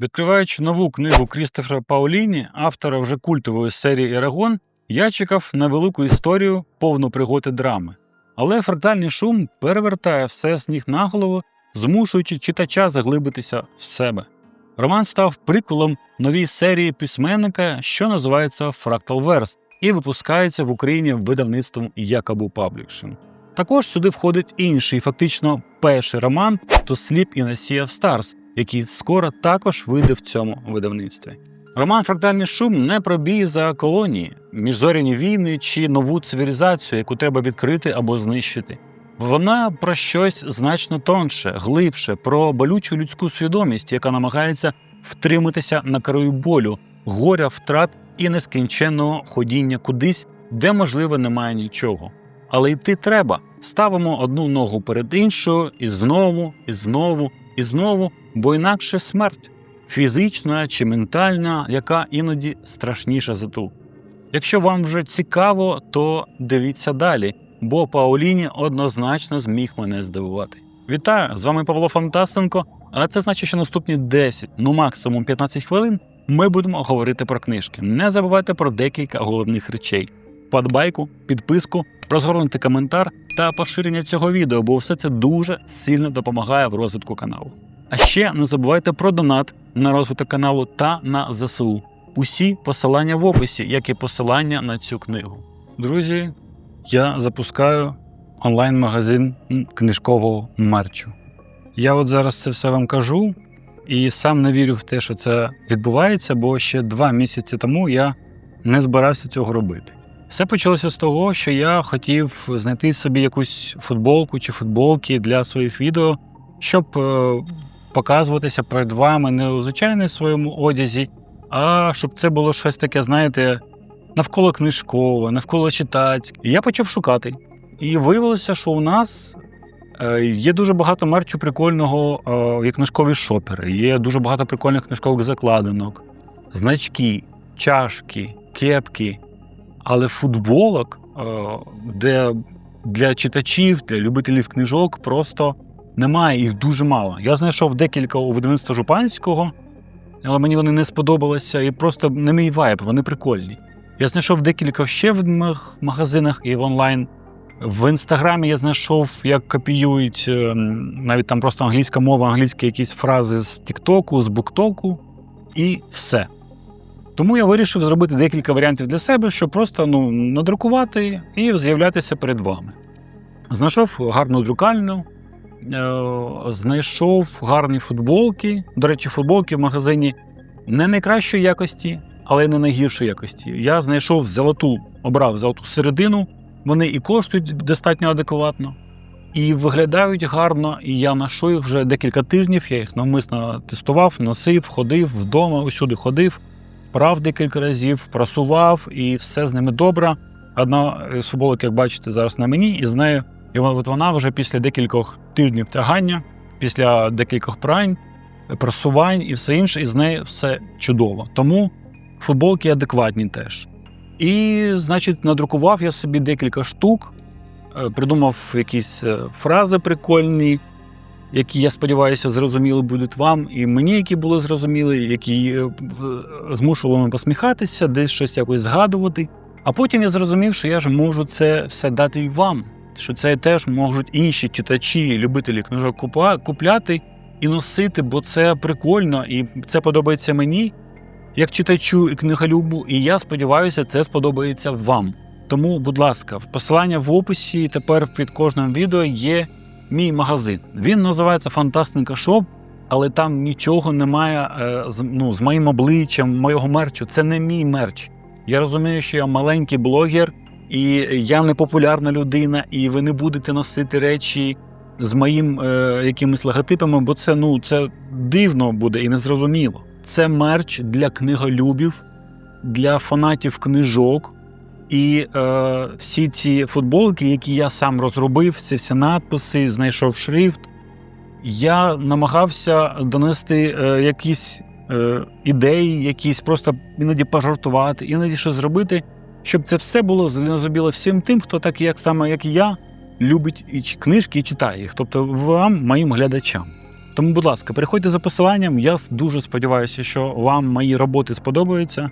Відкриваючи нову книгу Крістофера Пауліні, автора вже культової серії Ерагон, я чекав на велику історію, повну пригод і драми. Але фрактальний шум перевертає все з ніг на голову, змушуючи читача заглибитися в себе. Роман став приколом новій серії письменника, що називається Verse, і випускається в Україні видавництвом Якобу Publishing. Також сюди входить інший, фактично перший роман in a Sea of Stars, який скоро також вийде в цьому видавництві. Роман Фрактальний шум не про бій за колонії, міжзоряні війни чи нову цивілізацію, яку треба відкрити або знищити. Вона про щось значно тонше, глибше, про болючу людську свідомість, яка намагається втриматися на краю болю, горя, втрат і нескінченного ходіння кудись, де, можливо, немає нічого. Але йти треба. Ставимо одну ногу перед іншою, і знову, і знову, і знову, бо інакше смерть фізична чи ментальна, яка іноді страшніша за ту. Якщо вам вже цікаво, то дивіться далі, бо Пауліні однозначно зміг мене здивувати. Вітаю! З вами Павло Фантастенко. А це значить, що наступні 10, ну максимум 15 хвилин ми будемо говорити про книжки. Не забувайте про декілька головних речей: подбайку, підписку, розгорнути коментар та поширення цього відео, бо все це дуже сильно допомагає в розвитку каналу. А ще не забувайте про донат на розвиток каналу та на ЗСУ. Усі посилання в описі, як і посилання на цю книгу. Друзі, я запускаю онлайн-магазин книжкового мерчу. Я от зараз це все вам кажу і сам не вірю в те, що це відбувається, бо ще два місяці тому я не збирався цього робити. Все почалося з того, що я хотів знайти собі якусь футболку чи футболки для своїх відео, щоб е, показуватися перед вами не у звичайному своєму одязі, а щоб це було щось таке, знаєте, навколо книжкове, навколо читацьке. І я почав шукати. І виявилося, що у нас е, є дуже багато мерчу прикольного, е, як книжкові шопери, є дуже багато прикольних книжкових закладинок, значки, чашки, кепки. Але футболок, е, де для читачів, для любителів книжок просто немає, їх дуже мало. Я знайшов декілька у видавництва Жупанського, але мені вони не сподобалися і просто не мій вайб, вони прикольні. Я знайшов декілька ще в магазинах і в онлайн. В інстаграмі я знайшов, як копіюють е, навіть там просто англійська мова, англійські якісь фрази з Тіктоку, з Буктоку, і все. Тому я вирішив зробити декілька варіантів для себе, щоб просто ну, надрукувати і з'являтися перед вами. Знайшов гарну друкальну, знайшов гарні футболки. До речі, футболки в магазині не найкращої якості, але й не найгіршої якості. Я знайшов золоту, обрав золоту середину. Вони і коштують достатньо адекватно, і виглядають гарно. І я ношу їх вже декілька тижнів. Я їх навмисно тестував, носив, ходив вдома, усюди ходив, прав декілька разів, прасував, і все з ними добре. Одна з футболок, як бачите, зараз на мені, і з нею і от вона вже після декількох тижнів тягання, після декількох прань, прасувань і все інше, і з нею все чудово. Тому футболки адекватні теж. І, значить, надрукував я собі декілька штук, е, придумав якісь е, фрази прикольні, які, я сподіваюся, зрозуміли будуть вам, і мені, які були зрозуміли, які е, змушували мене посміхатися, десь щось якось згадувати. А потім я зрозумів, що я ж можу це все дати і вам, що це теж можуть інші читачі, любителі книжок купляти і носити, бо це прикольно і це подобається мені як читачу і книголюбу, і я сподіваюся, це сподобається вам. Тому, будь ласка, в посилання в описі тепер під кожним відео є мій магазин. Він називається Фантастика Шоп, але там нічого немає е, ну, з моїм обличчям, моєго мерчу. Це не мій мерч. Я розумію, що я маленький блогер, і я не популярна людина, і ви не будете носити речі з моїм е, якимись логотипами, бо це ну це дивно буде і незрозуміло. Це мерч для книголюбів, для фанатів книжок. І е, всі ці футболки, які я сам розробив, ці всі надписи, знайшов шрифт. Я намагався донести е, якісь е, ідеї, якісь просто іноді пожартувати, іноді щось зробити, щоб це все було зрозуміло всім тим, хто так як саме як і я, любить і книжки і читає їх, тобто вам, моїм глядачам. Тому, будь ласка, переходьте за посиланням. Я дуже сподіваюся, що вам мої роботи сподобаються.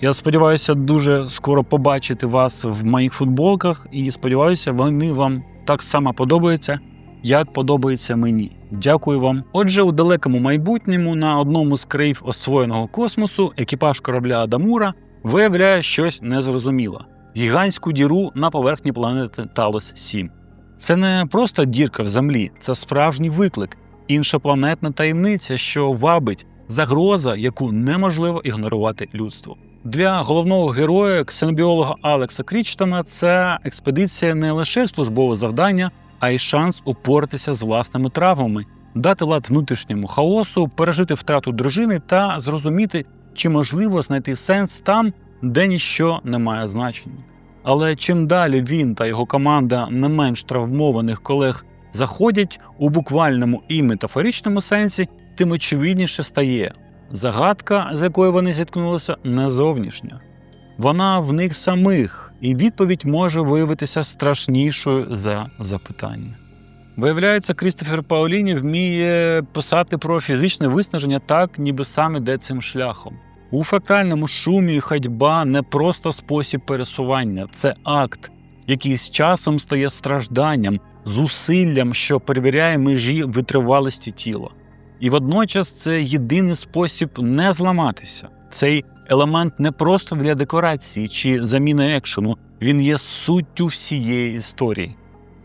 Я сподіваюся, дуже скоро побачити вас в моїх футболках, і сподіваюся, вони вам так само подобаються, як подобається мені. Дякую вам. Отже, у далекому майбутньому на одному з країв освоєного космосу екіпаж корабля Адамура виявляє щось незрозуміле гігантську діру на поверхні планети Талос 7. Це не просто дірка в землі, це справжній виклик, іншопланетна таємниця, що вабить загроза, яку неможливо ігнорувати людству. Для головного героя ксенобіолога Алекса Крічтона ця експедиція не лише службове завдання, а й шанс упоратися з власними травмами, дати лад внутрішньому хаосу, пережити втрату дружини та зрозуміти, чи можливо знайти сенс там, де ніщо не має значення. Але чим далі він та його команда не менш травмованих колег заходять у буквальному і метафоричному сенсі, тим очевидніше стає загадка, з якою вони зіткнулися, не зовнішня. Вона в них самих, і відповідь може виявитися страшнішою за запитання. Виявляється, Крістофер Паоліні вміє писати про фізичне виснаження так, ніби сам іде цим шляхом. У фрактальному шумі ходьба не просто спосіб пересування, це акт, який з часом стає стражданням, зусиллям, що перевіряє межі витривалості тіла. І водночас це єдиний спосіб не зламатися. Цей елемент не просто для декорації чи заміни екшену, він є суттю всієї історії.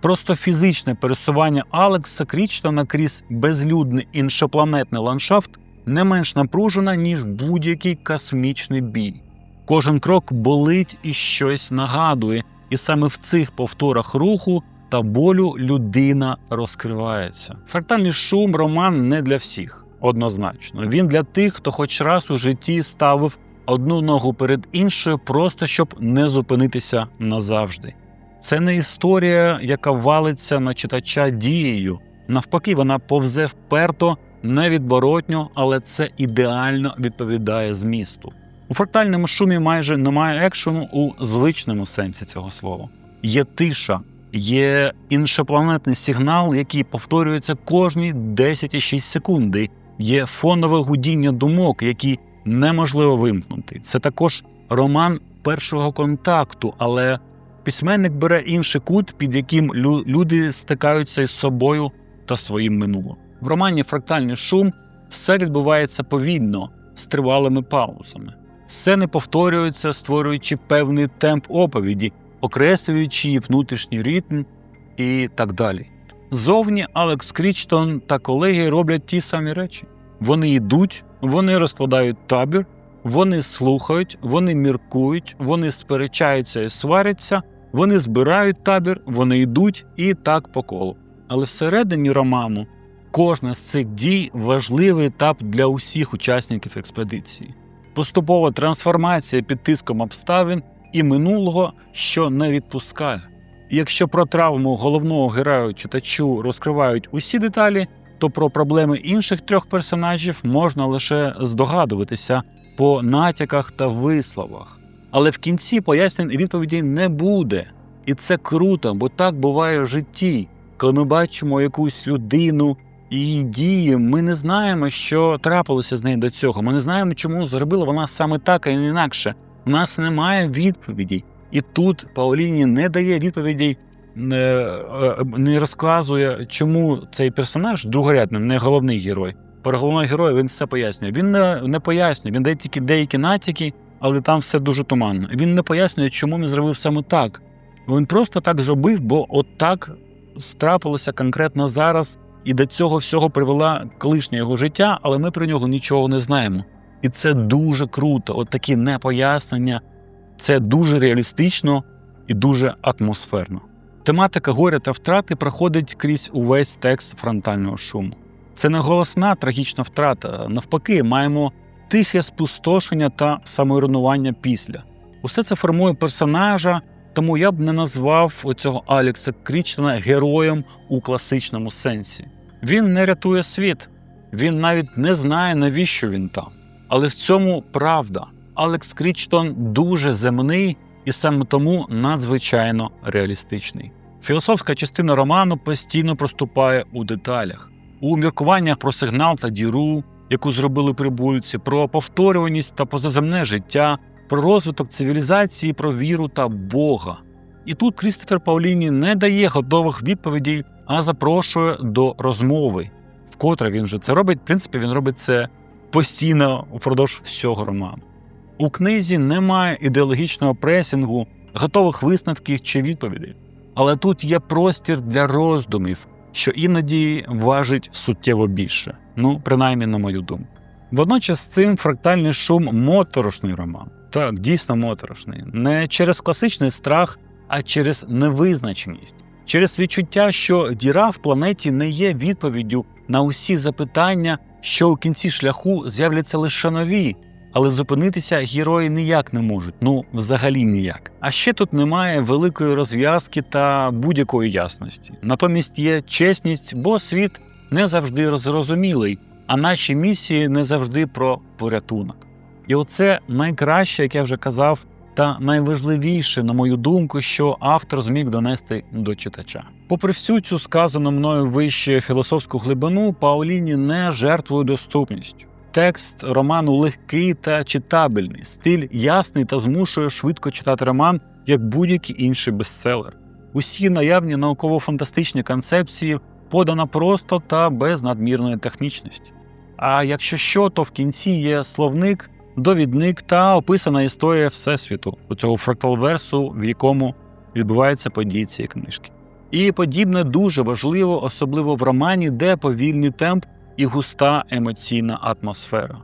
Просто фізичне пересування Алекса Крічтона крізь безлюдний іншопланетний ландшафт не менш напружена, ніж будь-який космічний бій. Кожен крок болить і щось нагадує, і саме в цих повторах руху та болю людина розкривається. Фрактальний шум роман не для всіх, однозначно. Він для тих, хто хоч раз у житті ставив одну ногу перед іншою, просто щоб не зупинитися назавжди. Це не історія, яка валиться на читача дією. Навпаки, вона повзе вперто, невідворотньо, але це ідеально відповідає змісту. У фрактальному шумі майже немає екшену у звичному сенсі цього слова. Є тиша, є іншопланетний сигнал, який повторюється кожні 10,6 секунди. Є фонове гудіння думок, які неможливо вимкнути. Це також роман першого контакту, але письменник бере інший кут, під яким лю- люди стикаються із собою та своїм минулим. В романі Фрактальний шум все відбувається повільно, з тривалими паузами. Сцени повторюються, створюючи певний темп оповіді, окреслюючи її внутрішній ритм і так далі. Зовні Алекс Крічтон та колеги роблять ті самі речі. Вони йдуть, вони розкладають табір, вони слухають, вони міркують, вони сперечаються і сваряться, вони збирають табір, вони йдуть і так по колу. Але всередині роману кожна з цих дій важливий етап для усіх учасників експедиції. Поступова трансформація під тиском обставин і минулого, що не відпускає. Якщо про травму головного героя читачу розкривають усі деталі, то про проблеми інших трьох персонажів можна лише здогадуватися по натяках та висловах. Але в кінці пояснень і відповідей не буде. І це круто, бо так буває в житті. Коли ми бачимо якусь людину, її дії, ми не знаємо, що трапилося з нею до цього. Ми не знаємо, чому зробила вона саме так, а не інакше. У нас немає відповідей. І тут Пауліні не дає відповідей, не, е, не розказує, чому цей персонаж другорядний, не головний герой. Про головного героя він все пояснює. Він не, не пояснює, він дає тільки деякі натяки, але там все дуже туманно. Він не пояснює, чому він зробив саме так. Він просто так зробив, бо от так страпилося конкретно зараз, і до цього всього привела колишнє його життя, але ми про нього нічого не знаємо. І це дуже круто. От такі непояснення. Це дуже реалістично і дуже атмосферно. Тематика горя та втрати проходить крізь увесь текст фронтального шуму. Це не голосна трагічна втрата. Навпаки, маємо тихе спустошення та саморуйнування після. Усе це формує персонажа, тому я б не назвав оцього Алекса Крічтона героєм у класичному сенсі. Він не рятує світ, він навіть не знає, навіщо він там. Але в цьому правда. Алекс Крічтон дуже земний і саме тому надзвичайно реалістичний. Філософська частина роману постійно проступає у деталях. у міркуваннях про сигнал та діру, яку зробили прибульці, про повторюваність та позаземне життя, про розвиток цивілізації, про віру та Бога. І тут Крістофер Пауліні не дає готових відповідей, а запрошує до розмови. Вкотре він вже це робить. В принципі, він робить це постійно упродовж всього роману. У книзі немає ідеологічного пресінгу, готових висновків чи відповідей. Але тут є простір для роздумів, що іноді важить суттєво більше. Ну, принаймні, на мою думку. Водночас з цим фрактальний шум моторошний роман. Так, дійсно моторошний. Не через класичний страх, а через невизначеність, через відчуття, що діра в планеті не є відповіддю на усі запитання, що у кінці шляху з'являться лише нові, але зупинитися герої ніяк не можуть, ну взагалі ніяк. А ще тут немає великої розв'язки та будь-якої ясності. Натомість є чесність, бо світ не завжди зрозумілий, а наші місії не завжди про порятунок. І оце найкраще, як я вже казав, та найважливіше, на мою думку, що автор зміг донести до читача. Попри всю цю сказану мною вище філософську глибину, Пауліні не жертвує доступністю. Текст роману легкий та читабельний, стиль ясний та змушує швидко читати роман, як будь-який інший бестселер. Усі наявні науково-фантастичні концепції подано просто та без надмірної технічності. А якщо що, то в кінці є словник, довідник та описана історія Всесвіту у цього фракталверсу, в якому відбуваються події цієї книжки. І подібне дуже важливо, особливо в романі, де повільний темп і густа емоційна атмосфера.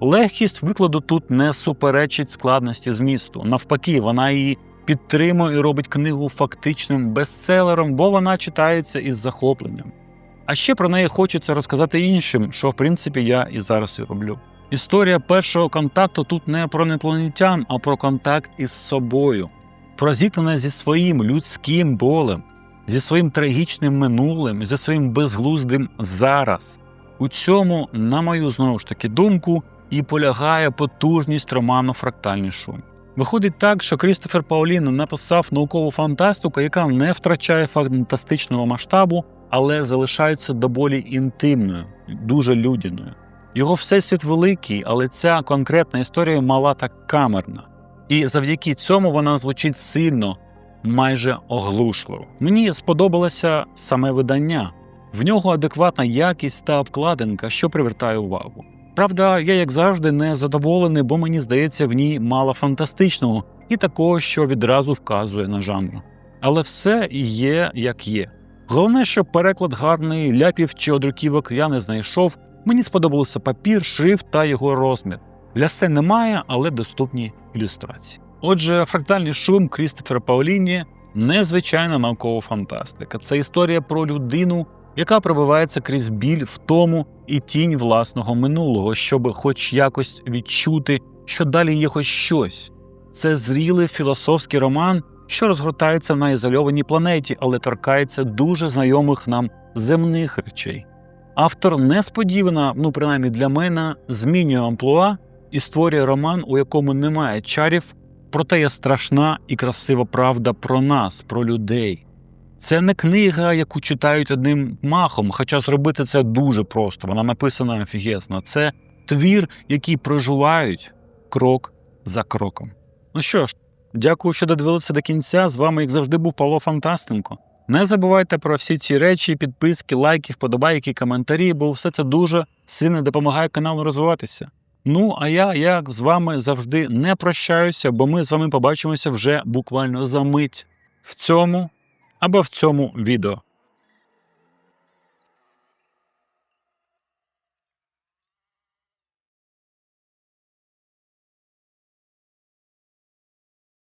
Легкість викладу тут не суперечить складності змісту. Навпаки, вона її підтримує і робить книгу фактичним бестселером, бо вона читається із захопленням. А ще про неї хочеться розказати іншим, що в принципі я і зараз і роблю. Історія першого контакту тут не про інопланетян, а про контакт із собою, про зіткнення зі своїм людським болем, зі своїм трагічним минулим, зі своїм безглуздим зараз. У цьому, на мою знову ж таки думку, і полягає потужність роману Фрактальний шум. Виходить так, що Крістофер Паулін написав наукову фантастику, яка не втрачає фантастичного масштабу, але залишається доволі інтимною, дуже людяною. Його всесвіт великий, але ця конкретна історія мала та камерна. І завдяки цьому вона звучить сильно, майже оглушливо. Мені сподобалося саме видання. В нього адекватна якість та обкладинка, що привертає увагу. Правда, я, як завжди, не задоволений, бо мені здається, в ній мало фантастичного і такого, що відразу вказує на жанр. Але все є як є. Головне, що переклад гарний, ляпів чи одруківок я не знайшов. Мені сподобався папір, шрифт та його розмір. Лясе немає, але доступні ілюстрації. Отже, фрактальний шум Крістофера Пауліні незвичайна наукова фантастика. Це історія про людину, яка пробивається крізь біль, втому і тінь власного минулого, щоб хоч якось відчути, що далі є хоч щось. Це зрілий філософський роман, що розгортається на ізольованій планеті, але торкається дуже знайомих нам земних речей. Автор несподівано, ну принаймні для мене, змінює амплуа і створює роман, у якому немає чарів, проте є страшна і красива правда про нас, про людей. Це не книга, яку читають одним махом, хоча зробити це дуже просто. Вона написана офігезно. Це твір, який проживають крок за кроком. Ну що ж, дякую, що додивилися до кінця. З вами, як завжди, був Павло Фантастенко. Не забувайте про всі ці речі, підписки, лайки, вподобайки, коментарі, бо все це дуже сильно допомагає каналу розвиватися. Ну, а я, як з вами завжди, не прощаюся, бо ми з вами побачимося вже буквально за мить в цьому або в цьому відео.